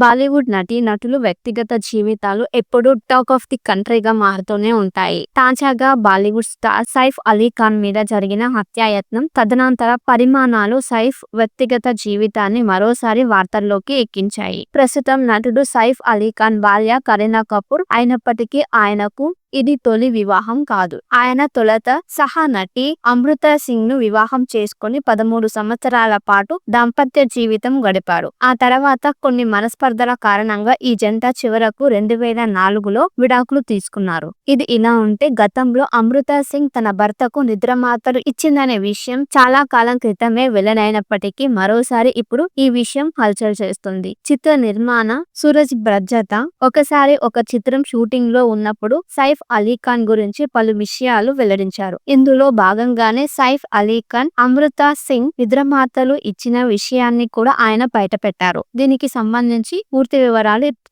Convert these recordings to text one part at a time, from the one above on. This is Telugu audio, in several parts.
బాలీవుడ్ నటి నటులు వ్యక్తిగత జీవితాలు ఎప్పుడూ టాక్ ఆఫ్ ది కంట్రీగా మారుతూనే ఉంటాయి. తాజాగా బాలీవుడ్ స్టార్ సైఫ్ అలీ ఖాన్ మీద జరిగిన హత్యాయత్నం తదనంతర పరిమాణాలు సైఫ్ వ్యక్తిగత జీవితాన్ని మరోసారి వార్తల్లోకి ఎక్కించాయి. ప్రస్తుతం నటుడు సైఫ్ అలీ ఖాన్ భార్య కరీనా కపూర్ అయినప్పటికీ ఆయనకు ఇది తొలి వివాహం కాదు. ఆయన తొలత సహా నటి అమృత సింగ్ను వివాహం చేసుకుని పదమూడు సంవత్సరాల పాటు దాంపత్య జీవితం గడిపారు. ఆ తర్వాత కొన్ని మనస్పర్ధల కారణంగా ఈ జంట చివరకు రెండు వేల నాలుగులో విడాకులు తీసుకున్నారు. ఇది ఇలా ఉంటే గతంలో అమృత సింగ్ తన భర్తకు నిద్రమాతలు ఇచ్చిందనే విషయం చాలా కాలం క్రితమే వెల్లడైనప్పటికీ మరోసారి ఇప్పుడు ఈ విషయం హల్చల్ చేస్తుంది. చిత్ర నిర్మాణ సూరజ్ బ్రజ్జత ఒకసారి ఒక చిత్రం షూటింగ్లో ఉన్నప్పుడు సైఫ్ అలీ ఖాన్ గురించి పలు విషయాలు వెల్లడించారు. ఇందులో భాగంగానే సైఫ్ అలీ ఖాన్ అమృతా సింగ్ నిద్రమాతలు ఇచ్చిన విషయాన్ని కూడా ఆయన బయటపెట్టారు. దీనికి సంబంధించి పూర్తి వివరాలు ఇప్పుడు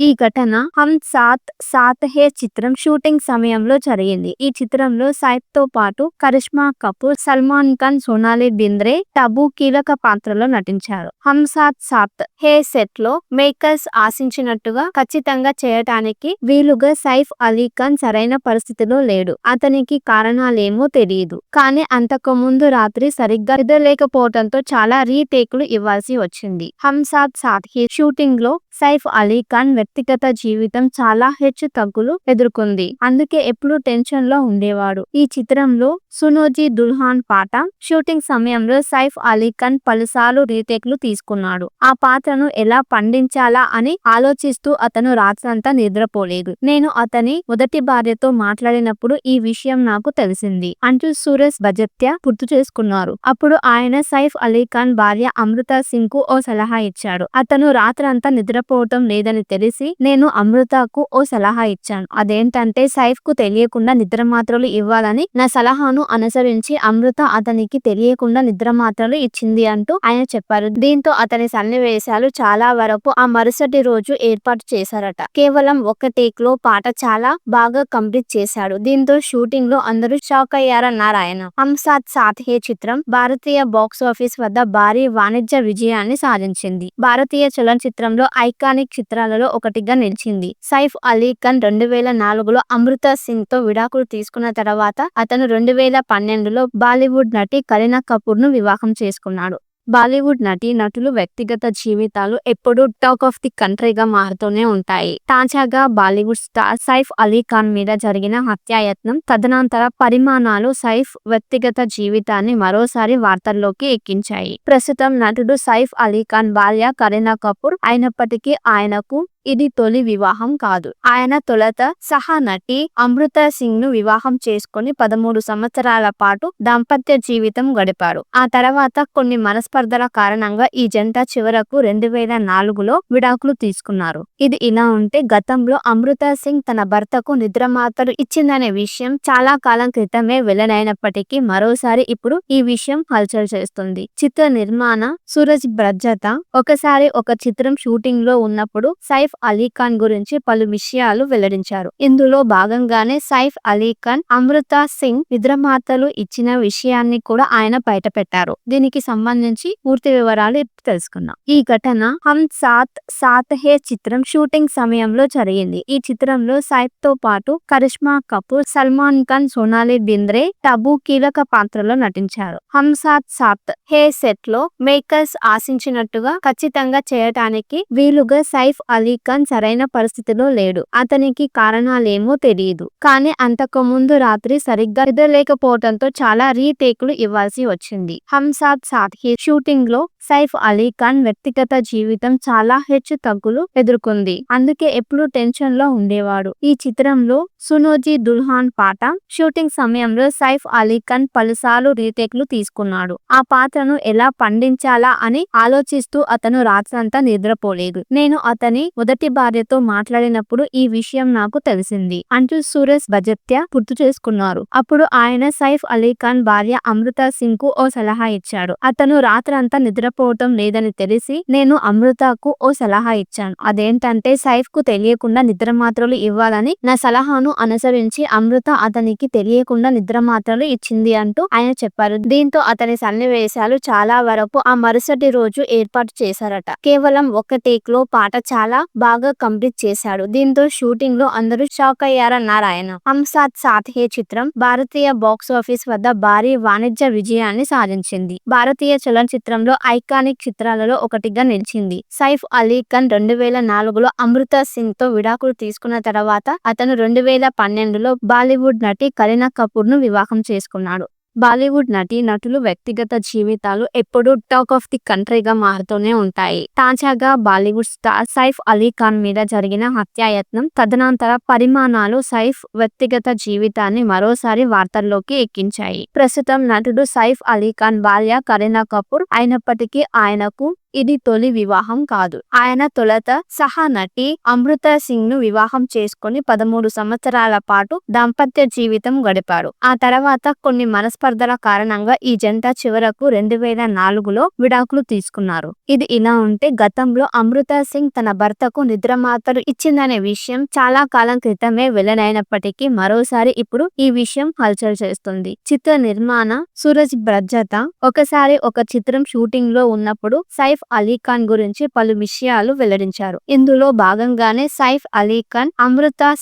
ఈ ఘటన హమ్ సాత్ సాత్ హే చిత్రం షూటింగ్ సమయంలో జరిగింది. ఈ చిత్రంలో సైఫ్తో పాటు కరిష్మా కపూర్ సల్మాన్ ఖాన్ సోనాలి బింద్రే టబు కీలక పాత్రలో నటించారు. హమ్ సాత్ సాత్ హే సెట్లో మేకర్స్ ఆశించినట్టుగా ఖచ్చితంగా చేయటానికి వీలుగా సైఫ్ అలీ ఖాన్ సరైన పరిస్థితిలో లేడు. అతనికి కారణాలేమో తెలియదు కానీ అంతకు ముందు రాత్రి సరిగ్గా నిద్రలేకపోవడంతో చాలా రీటేక్లు ఇవ్వాల్సి వచ్చింది. హంసాద్ సాత్ షూటింగ్లో సైఫ్ అలీ ఖాన్ వ్యక్తిగత జీవితం చాలా హెచ్చు తగ్గులు ఎదుర్కొంది. అందుకే ఎప్పుడూ టెన్షన్లో ఉండేవాడు. ఈ చిత్రంలో సునోజీ దుల్హాన్ పాట షూటింగ్ సమయంలో సైఫ్ అలీ ఖాన్ పలుసార్లు రీటేక్లు తీసుకున్నాడు. ఆ పాత్రను ఎలా పండించాలా అని ఆలోచిస్తూ అతను రాత్రంతా నిద్రపోలేదు. నేను అతని మొదటి భార్యతో మాట్లాడినప్పుడు ఈ విషయం నాకు తెలిసింది. అంటూ సూరజ్ బజత్య గుర్తు చేసుకున్నారు. అప్పుడు ఆయన సైఫ్ అలీ ఖాన్ భార్య అమృత సింగ్కు ఓ సలహా ఇచ్చాడు. అతను రాత్రంతా నిద్ర నిద్రపోవటం లేదని తెలిసి నేను అమృతకు ఓ సలహా ఇచ్చాను. అదేంటంటే సైఫ్కు తెలియకుండా నిద్ర మాత్రలు ఇవ్వాలని నా సలహాను అనుసరించి అమృత అతనికి తెలియకుండా నిద్ర మాత్రలు ఇచ్చింది అంటూ ఆయన చెప్పారు. దీంతో అతని సన్నివేశాలు చాలా వరకు ఆ మరుసటి రోజు ఏర్పాటు చేశారట. కేవలం ఒక టేక్లో పాట చాలా బాగా కంప్లీట్ చేశాడు. దీంతో షూటింగ్లో అందరూ షాక్ అయ్యారన్నారు ఆయన హమ్ సాత్ సాత్ హే చిత్రం భారతీయ బాక్స్ ఆఫీస్ వద్ద భారీ వాణిజ్య విజయాన్ని సాధించింది. భారతీయ చలనచిత్రంలో ఐ ఐకానిక్ చిత్రాలలో ఒకటిగా నిలిచింది. సైఫ్ అలీ ఖాన్ రెండు వేల నాలుగులో అమృత సింగ్తో విడాకులు తీసుకున్న తర్వాత అతను రెండు వేల పన్నెండులో బాలీవుడ్ నటి కరీనా కపూర్ను వివాహం చేసుకున్నాడు. బాలీవుడ్ నటీ నటులు వ్యక్తిగత జీవితాలు ఎప్పుడూ టాక్ ఆఫ్ ది కంట్రీగా మారుతూనే ఉంటాయి. తాజాగా బాలీవుడ్ స్టార్ సైఫ్ అలీ ఖాన్ మీద జరిగిన హత్యాయత్నం తదనంతర పరిమాణాలు సైఫ్ వ్యక్తిగత జీవితాన్ని మరోసారి వార్తల్లోకి ఎక్కించాయి. ప్రస్తుతం నటుడు సైఫ్ అలీ ఖాన్ భార్య కరీనా కపూర్ అయినప్పటికీ ఆయనకు ఇది తొలి వివాహం కాదు. ఆయన తొలత సహా నటి అమృత సింగ్ను వివాహం చేసుకుని పదమూడు సంవత్సరాల పాటు దాంపత్య జీవితం గడిపారు. ఆ తర్వాత కొన్ని మనస్పర్ధల కారణంగా ఈ జంట చివరకు రెండు వేల నాలుగులో విడాకులు తీసుకున్నారు. ఇది ఇలా ఉంటే గతంలో అమృత సింగ్ తన భర్తకు నిద్రమాతలు ఇచ్చిందనే విషయం చాలా కాలం క్రితమే వెల్లనైనప్పటికీ మరోసారి ఇప్పుడు ఈ విషయం హల్చల్ చేస్తుంది. చిత్ర నిర్మాణ సూరజ్ బ్రజత ఒకసారి ఒక చిత్రం షూటింగ్లో ఉన్నప్పుడు సైఫ్ అలీ ఖాన్ గురించి పలు విషయాలు వెల్లడించారు. ఇందులో భాగంగానే సైఫ్ అలీ ఖాన్ అమృతా సింగ్ నిద్రమాతలు ఇచ్చిన విషయాన్ని కూడా ఆయన బయటపెట్టారు. దీనికి సంబంధించి పూర్తి వివరాలు ఇప్పుడు తెలుసుకుందాం. ఈ ఘటన హమ్ సాత్ సాత్ హే చిత్రం షూటింగ్ సమయంలో జరిగింది. ఈ చిత్రంలో సైఫ్తో పాటు కరిష్మా కపూర్ సల్మాన్ ఖాన్ సోనాలి బింద్రే టబు కీలక పాత్రలో నటించారు. హమ్ సాత్ సాత్ హే సెట్లో మేకర్స్ ఆశించినట్టుగా ఖచ్చితంగా చేయటానికి వీలుగా సైఫ్ అలీ ఖాన్ సరైన పరిస్థితిలో లేడు. అతనికి కారణాలేమో తెలియదు కానీ అంతకు ముందు రాత్రి సరిగ్గా నిద్రలేకపోవడంతో చాలా రీటేక్లు ఇవ్వాల్సి వచ్చింది. హంసాద్ సాథి షూటింగ్లో సైఫ్ అలీ ఖాన్ వ్యక్తిగత జీవితం చాలా హెచ్చు తగ్గులు ఎదుర్కొంది. అందుకే ఎప్పుడూ టెన్షన్లో ఉండేవాడు. ఈ చిత్రంలో సునోజీ దుల్హాన్ పాట షూటింగ్ సమయంలో సైఫ్ అలీ ఖాన్ పలుసార్లు రీటేక్లు తీసుకున్నాడు. ఆ పాత్రను ఎలా పండించాలా అని ఆలోచిస్తూ అతను రాత్రంతా నిద్రపోలేదు. నేను అతని మొదటి మొదటి భార్యతో మాట్లాడినప్పుడు ఈ విషయం నాకు తెలిసింది. అంటూ సురేష్ బజత్య గుర్తు చేసుకున్నారు. అప్పుడు ఆయన సైఫ్ అలీ ఖాన్ భార్య అమృత సింగ్కు ఓ సలహా ఇచ్చాడు. అతను రాత్రంతా నిద్రపోవటం లేదని తెలిసి నేను అమృతకు ఓ సలహా ఇచ్చాను. అదేంటంటే సైఫ్కు తెలియకుండా నిద్ర మాత్రలు ఇవ్వాలని నా సలహాను అనుసరించి అమృత అతనికి తెలియకుండా నిద్ర మాత్రలు ఇచ్చింది అంటూ ఆయన చెప్పారు. దీంతో అతని సన్నివేశాలు చాలా వరకు ఆ మరుసటి రోజు ఏర్పాటు చేశారట. కేవలం ఒక టేక్లో పాట చాలా బాగా కంప్లీట్ చేశాడు. దీంతో షూటింగ్లో అందరూ షాక్ అయ్యారన్నారు ఆయన హమ్ సాత్ సాత్ హే చిత్రం భారతీయ బాక్స్ ఆఫీస్ వద్ద భారీ వాణిజ్య విజయాన్ని సాధించింది. భారతీయ చలనచిత్రంలో ఐకానిక్ చిత్రాలలో ఒకటిగా నిలిచింది. సైఫ్ అలీ ఖాన్ రెండు వేల నాలుగులో అమృత సింగ్తో విడాకులు తీసుకున్న తర్వాత అతను రెండు వేల పన్నెండులో బాలీవుడ్ నటి కరీనా కపూర్ను వివాహం చేసుకున్నాడు. బాలీవుడ్ నటి నటులు వ్యక్తిగత జీవితాలు ఎప్పుడూ టాక్ ఆఫ్ ది కంట్రీగా మారుతూనే ఉంటాయి. తాజాగా బాలీవుడ్ స్టార్ సైఫ్ అలీ ఖాన్ మీద జరిగిన హత్యాయత్నం తదనంతర పరిమాణాలు సైఫ్ వ్యక్తిగత జీవితాన్ని మరోసారి వార్తల్లోకి ఎక్కించాయి. ప్రస్తుతం నటుడు సైఫ్ అలీ ఖాన్ భార్య కరీనా కపూర్ అయినప్పటికీ ఆయనకు ఇది తొలి వివాహం కాదు. ఆయన తొలత సహా నటి అమృత సింగ్ను వివాహం చేసుకుని పదమూడు సంవత్సరాల పాటు దాంపత్య జీవితం గడిపారు. ఆ తర్వాత కొన్ని మనస్పర్ధల కారణంగా ఈ జంట చివరకు రెండు వేల నాలుగులో విడాకులు తీసుకున్నారు. ఇది ఇలా ఉంటే గతంలో అమృత సింగ్ తన భర్తకు నిద్రమాతలు ఇచ్చిందనే విషయం చాలా కాలం క్రితమే వెల్లడైనప్పటికీ మరోసారి ఇప్పుడు ఈ విషయం హల్చల్ చేస్తుంది. చిత్ర నిర్మాణ సూరజ్ బ్రజత ఒకసారి ఒక చిత్రం షూటింగ్లో ఉన్నప్పుడు సైఫ్ అలీ ఖాన్ గురించి పలు విషయాలు వెల్లడించారు. ఇందులో భాగంగానే సైఫ్ అలీ ఖాన్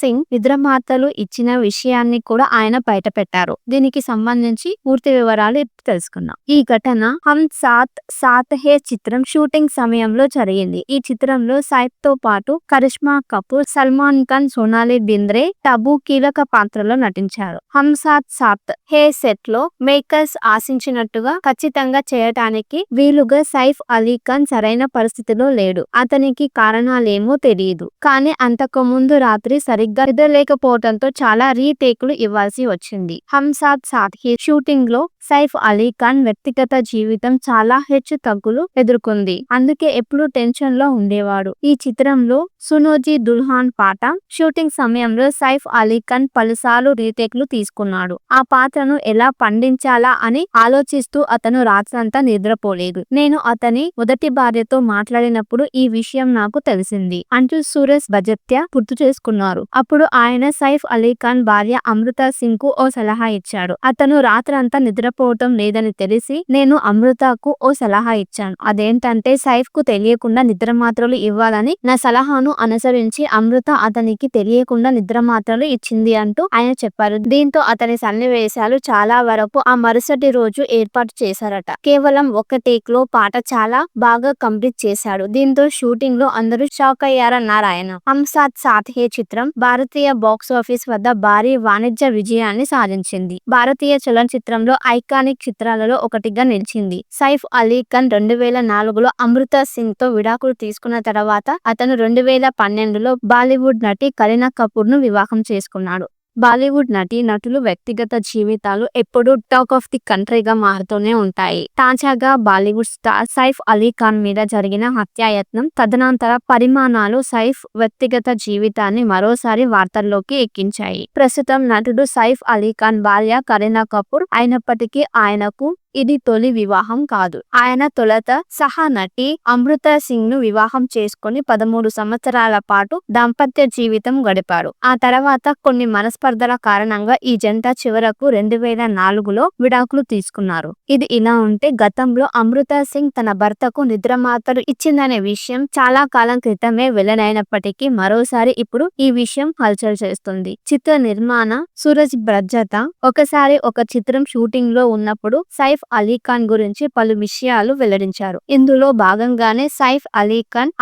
సింగ్ నిద్రమాతలు ఇచ్చిన విషయాన్ని కూడా ఆయన బయటపెట్టారు. దీనికి సంబంధించి పూర్తి వివరాలు ఇప్పుడు తెలుసుకుందాం. ఈ ఘటన హమ్ సాత్ సాత్ హే చిత్రం షూటింగ్ సమయంలో జరిగింది. ఈ చిత్రంలో సైఫ్తో పాటు కరిష్మా కపూర్ సల్మాన్ ఖాన్ సోనాలి బింద్రే టబు కీలక పాత్రలో నటించారు. హమ్ సాత్ సాత్ హే సెట్లో మేకర్స్ ఆశించినట్టుగా ఖచ్చితంగా చేయటానికి వీలుగా సైఫ్ అలీ ఖాన్ సరైన పరిస్థితిలో లేడు. అతనికి కారణాలేమో తెలియదు కానీ అంతకు ముందు రాత్రి సరిగ్గా నిద్రలేకపోవడంతో చాలా రీటేక్లు ఇవ్వాల్సి వచ్చింది. హంసాద్ సాత్ షూటింగ్లో సైఫ్ అలీ ఖాన్ వ్యక్తిగత జీవితం చాలా హెచ్చు తగ్గులు ఎదుర్కొంది. అందుకే ఎప్పుడూ టెన్షన్లో ఉండేవాడు. ఈ చిత్రంలో సునోజీ దుల్హాన్ పాట షూటింగ్ సమయంలో సైఫ్ అలీ ఖాన్ పలుసార్లు రీటేక్లు తీసుకున్నాడు. ఆ పాత్రను ఎలా పండించాలా అని ఆలోచిస్తూ అతను రాత్రంతా నిద్రపోలేదు. నేను అతని మొదటి భార్యతో మాట్లాడినప్పుడు ఈ విషయం నాకు తెలిసింది. అంటూ సురేష్ బజత్య గుర్తు చేసుకున్నారు. అప్పుడు ఆయన సైఫ్ అలీ ఖాన్ భార్య అమృత సింగ్కు ఓ సలహా ఇచ్చాడు. అతను రాత్రంతా నిద్ర నిద్రపోవటం లేదని తెలిసి నేను అమృతకు ఓ సలహా ఇచ్చాను. అదేంటంటే సైఫ్కు తెలియకుండా నిద్ర మాత్రలు ఇవ్వాలని నా సలహాను అనుసరించి అమృత అతనికి తెలియకుండా నిద్ర మాత్రలు ఇచ్చింది అంటూ ఆయన చెప్పారు. దీంతో అతని సన్నివేశాలు చాలా వరకు ఆ మరుసటి రోజు ఏర్పాటు చేశారట. కేవలం ఒక టేక్లో పాట చాలా బాగా కంప్లీట్ చేశాడు. దీంతో షూటింగ్లో అందరూ షాక్ అయ్యారన్నారు ఆయన హమ్ సాత్ సాత్ హే చిత్రం భారతీయ బాక్స్ ఆఫీస్ వద్ద భారీ వాణిజ్య విజయాన్ని సాధించింది. భారతీయ చలనచిత్రంలో ఐ ఐకానిక్ చిత్రాలలో ఒకటిగా నిలిచింది. సైఫ్ అలీ ఖాన్ రెండు వేల నాలుగులో అమృత సింగ్తో విడాకులు తీసుకున్న తర్వాత అతను రెండు వేల పన్నెండులో బాలీవుడ్ నటి కరీనా కపూర్ను వివాహం చేసుకున్నాడు. బాలీవుడ్ నటి నటులు వ్యక్తిగత జీవితాలు ఎప్పుడూ టాక్ ఆఫ్ ది కంట్రీగా మారుతూనే ఉంటాయి. తాజాగా బాలీవుడ్ స్టార్ సైఫ్ అలీ ఖాన్ మీద జరిగిన హత్యాయత్నం తదనంతర పరిమాణాలు సైఫ్ వ్యక్తిగత జీవితాన్ని మరోసారి వార్తల్లోకి ఎక్కించాయి. ప్రస్తుతం నటుడు సైఫ్ అలీ ఖాన్ భార్య కరీనా కపూర్ అయినప్పటికీ ఆయనకు ఇది తొలి వివాహం కాదు. ఆయన తొలత సహా నటి అమృత సింగ్ను వివాహం చేసుకుని పదమూడు సంవత్సరాల పాటు దాంపత్య జీవితం గడిపారు. ఆ తర్వాత కొన్ని మనస్పర్ధల కారణంగా ఈ జంట చివరకు రెండు వేల నాలుగులో విడాకులు తీసుకున్నారు. ఇది ఇలా ఉంటే గతంలో అమృత సింగ్ తన భర్తకు నిద్రమాతలు ఇచ్చిందనే విషయం చాలా కాలం క్రితమే వెల్లనైనప్పటికీ మరోసారి ఇప్పుడు ఈ విషయం హల్చల్ చేస్తుంది. చిత్ర నిర్మాణ సూరజ్ బ్రజత ఒకసారి ఒక చిత్రం షూటింగ్లో ఉన్నప్పుడు సైఫ్ అలీ ఖాన్ గురించి పలు విషయాలు వెల్లడించారు. ఇందులో భాగంగానే సైఫ్ అలీ ఖాన్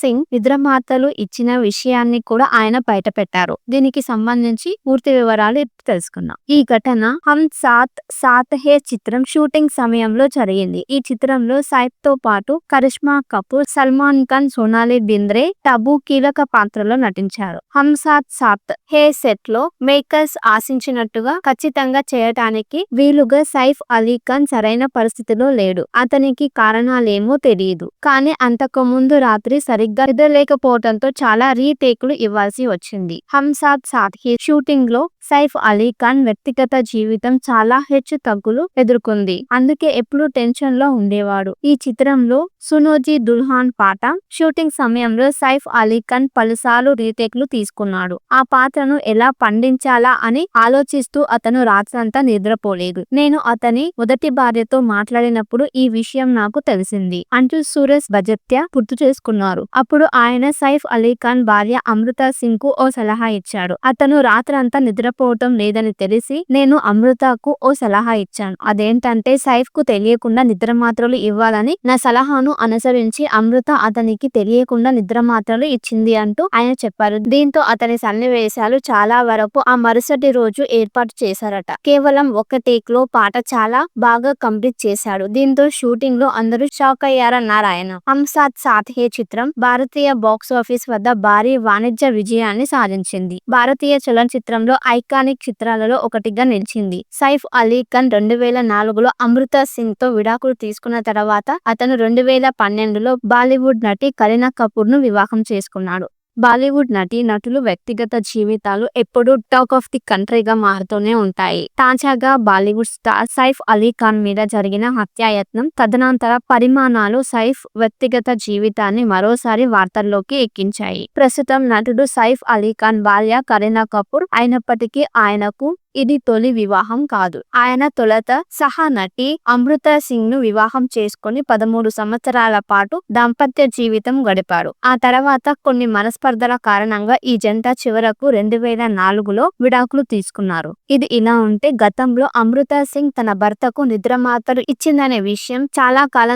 సింగ్ నిద్రమాతలు ఇచ్చిన విషయాన్ని కూడా ఆయన బయటపెట్టారు. దీనికి సంబంధించి పూర్తి వివరాలు ఇప్పుడు తెలుసుకుందాం. ఈ ఘటన హమ్ సాత్ సాత్ హే చిత్రం షూటింగ్ సమయంలో జరిగింది. ఈ చిత్రంలో సైఫ్తో పాటు కరిష్మా కపూర్ సల్మాన్ ఖాన్ సోనాలి బింద్రే టబు కీలక పాత్రలో నటించారు. హమ్ సాత్ సాత్ హే సెట్లో మేకర్స్ ఆశించినట్టుగా ఖచ్చితంగా చేయటానికి వీలుగా సైఫ్ అలీ ఖాన్ సరైన పరిస్థితిలో లేడు. అతనికి కారణాలేమో తెలియదు కానీ అంతకు ముందు రాత్రి సరిగ్గా నిద్రలేకపోవడంతో చాలా రీటేకులు ఇవ్వాల్సి వచ్చింది. హంసాద్ సాథి షూటింగ్లో సైఫ్ అలీ ఖాన్ వ్యక్తిగత జీవితం చాలా హెచ్చు తగ్గులు ఎదుర్కొంది. అందుకే ఎప్పుడూ టెన్షన్లో ఉండేవాడు. ఈ చిత్రంలో సునోజీ దుల్హాన్ పాట షూటింగ్ సమయంలో సైఫ్ అలీ ఖాన్ పలుసార్లు రీటేక్లు తీసుకున్నాడు. ఆ పాత్రను ఎలా పండించాలా అని ఆలోచిస్తూ అతను రాత్రంతా నిద్రపోలేదు. నేను అతని మొదటి భార్యతో మాట్లాడినప్పుడు ఈ విషయం నాకు తెలిసింది అంటూ సురేష్ భజత్య గుర్తు చేసుకున్నారు. అప్పుడు ఆయన సైఫ్ అలీ ఖాన్ భార్య అమృత సింగ్కు ఓ సలహా ఇచ్చాడు. అతను రాత్రంతా నిద్ర నిద్రపోవటం లేదని తెలిసి నేను అమృతకు ఓ సలహా ఇచ్చాను. అదేంటంటే సైఫ్కు తెలియకుండా నిద్ర మాత్రలు ఇవ్వాలని నా సలహాను అనుసరించి అమృత అతనికి తెలియకుండా నిద్ర మాత్రలు ఇచ్చింది అంటూ ఆయన చెప్పారు. దీంతో అతని సన్నివేశాలు చాలా వరకు ఆ మరుసటి రోజు ఏర్పాటు చేశారట. కేవలం ఒక టేక్లో పాట చాలా బాగా కంప్లీట్ చేశాడు. దీంతో షూటింగ్లో అందరూ షాక్ అయ్యారన్నారు ఆయన హంసాద్ సాథే చిత్రం భారతీయ బాక్స్ ఆఫీస్ వద్ద భారీ వాణిజ్య విజయాన్ని సాధించింది. భారతీయ చలనచిత్రంలో ఐ ఐకానిక్ చిత్రాలలో ఒకటిగా నిలిచింది. సైఫ్ అలీ ఖాన్ రెండు వేల నాలుగులో అమృత సింగ్తో విడాకులు తీసుకున్న తర్వాత అతను రెండు వేల పన్నెండులో బాలీవుడ్ నటి కరీనా కపూర్ను వివాహం చేసుకున్నాడు. బాలీవుడ్ నటి నటులు వ్యక్తిగత జీవితాలు ఎప్పుడూ టాక్ ఆఫ్ ది కంట్రీగా మారుతూనే ఉంటాయి. తాజాగా బాలీవుడ్ స్టార్ సైఫ్ అలీ ఖాన్ మీద జరిగిన హత్యాయత్నం తదనంతర పరిమాణాలు సైఫ్ వ్యక్తిగత జీవితాన్ని మరోసారి వార్తల్లోకి ఎక్కించాయి. ప్రస్తుతం నటుడు సైఫ్ అలీ ఖాన్ భార్య కరీనా కపూర్ అయినప్పటికీ ఆయనకు ఇది తొలి వివాహం కాదు. ఆయన తొలత సహా నటి అమృత సింగ్ను వివాహం చేసుకుని పదమూడు సంవత్సరాల పాటు దాంపత్య జీవితం గడిపారు. ఆ తర్వాత కొన్ని మనస్పర్ధల కారణంగా ఈ జంట చివరకు రెండు వేల నాలుగులో విడాకులు తీసుకున్నారు. ఇది ఇలా ఉంటే గతంలో అమృత సింగ్ తన భర్తకు నిద్రమాతలు ఇచ్చిందనే విషయం చాలా కాలం